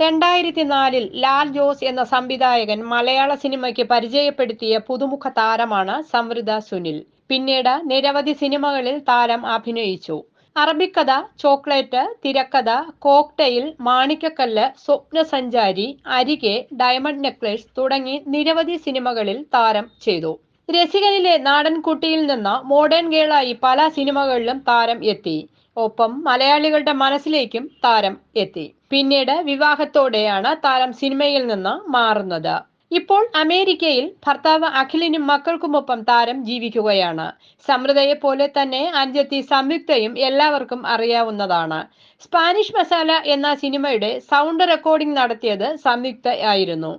രണ്ടായിരത്തി നാലിൽ ലാൽ ജോസ് എന്ന സംവിധായകൻ മലയാള സിനിമയ്ക്ക് പരിചയപ്പെടുത്തിയ പുതുമുഖ താരമാണ് സംവൃത സുനിൽ. പിന്നീട് നിരവധി സിനിമകളിൽ താരം അഭിനയിച്ചു. Arabikkatha Chocolate Thirakkatha Cocktail Manikyakkallu Swapnasanchari Arike Diamond Necklace തുടങ്ങി നിരവധി സിനിമകളിൽ താരം ചെയ്തു. രസികനിലെ നാടൻകുട്ടിയിൽ നിന്ന് മോഡേൺ ഗേളായി പല സിനിമകളിലും താരം എത്തി. ഒപ്പം മലയാളികളുടെ മനസ്സിലേക്കും താരം എത്തി. പിന്നീട് വിവാഹത്തോടെയാണ് താരം സിനിമയിൽ നിന്ന് മാറുന്നത്. ഇപ്പോൾ അമേരിക്കയിൽ ഭർത്താവ് അഖിലിനും മക്കൾക്കുമൊപ്പം താരം ജീവിക്കുകയാണ്. സമൃദ്ധയെ പോലെ തന്നെ അനുജത്തി സംയുക്തയും എല്ലാവർക്കും അറിയാവുന്നതാണ്. സ്പാനിഷ് മസാല എന്ന സിനിമയുടെ സൗണ്ട് റെക്കോർഡിംഗ് നടത്തിയത് സംയുക്ത ആയിരുന്നു.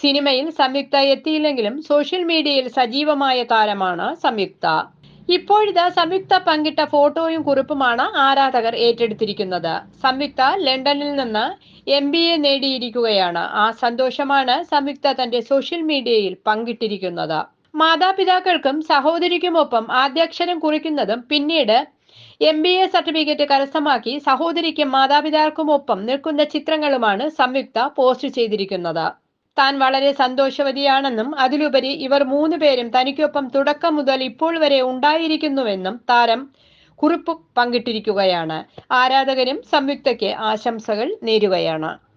സിനിമയിൽ സംയുക്ത എത്തിയില്ലെങ്കിലും സോഷ്യൽ മീഡിയയിൽ സജീവമായ താരമാണ് സംയുക്ത. ഇപ്പോഴിതാ സംയുക്ത പങ്കിട്ട ഫോട്ടോയും കുറിപ്പുമാണ് ആരാധകർ ഏറ്റെടുത്തിരിക്കുന്നത്. സംയുക്ത ലണ്ടനിൽ നിന്ന് എം ബി എ നേടിയിരിക്കുകയാണ്. ആ സന്തോഷമാണ് സംയുക്ത തന്റെ സോഷ്യൽ മീഡിയയിൽ പങ്കിട്ടിരിക്കുന്നത്. മാതാപിതാക്കൾക്കും സഹോദരിക്കുമൊപ്പം ആദ്യാക്ഷരം കുറിക്കുന്നതും പിന്നീട് എം ബി എ സർട്ടിഫിക്കറ്റ് കരസ്ഥമാക്കി സഹോദരിക്കും മാതാപിതാക്കൾക്കുമൊപ്പം നിൽക്കുന്ന ചിത്രങ്ങളുമാണ് സംയുക്ത പോസ്റ്റ് ചെയ്തിരിക്കുന്നത്. താൻ വളരെ സന്തോഷവതിയാണെന്നും അതിലുപരി ഇവർ മൂന്ന് പേരും തനിക്കൊപ്പം തുടക്കം മുതൽ ഇപ്പോൾ വരെ ഉണ്ടായിരിക്കുന്നുവെന്നും താരം കുറിപ്പ് പങ്കിട്ടിരിക്കുകയാണ്. ആരാധകരും സംയുക്തയ്ക്ക് ആശംസകൾ നേരുകയാണ്.